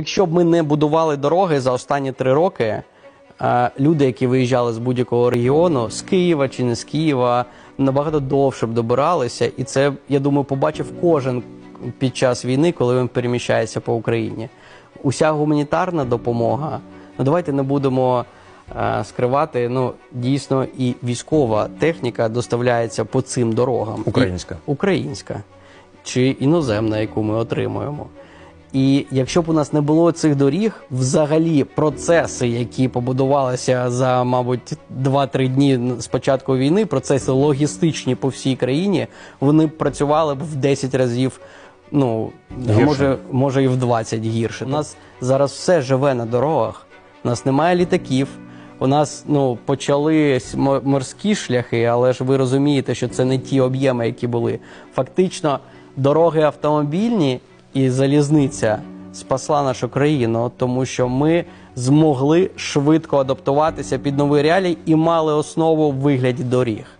Якщо б ми не будували дороги за останні три роки, е, люди, які виїжджали з будь-якого регіону, з Києва чи не з Києва, набагато довше б добиралися. І це, я думаю, побачив кожен під час війни, коли він переміщається по Україні. Уся гуманітарна допомога. Ну давайте не будемо е, скривати. Ну дійсно, і військова техніка доставляється по цим дорогам. Українська. І, українська чи іноземна, яку ми отримуємо. І якщо б у нас не було цих доріг, взагалі процеси, які побудувалися за, мабуть, 2-3 дні з початку війни, процеси логістичні по всій країні, вони б працювали б в 10 разів. Ну а Гірше. може, може і в 20 гірше. У нас зараз все живе на дорогах. У нас немає літаків. У нас ну почались морські шляхи, але ж ви розумієте, що це не ті об'єми, які були. Фактично, дороги автомобільні і залізниця спасла нашу країну, тому що ми змогли швидко адаптуватися під нові реалії і мали основу в вигляді доріг.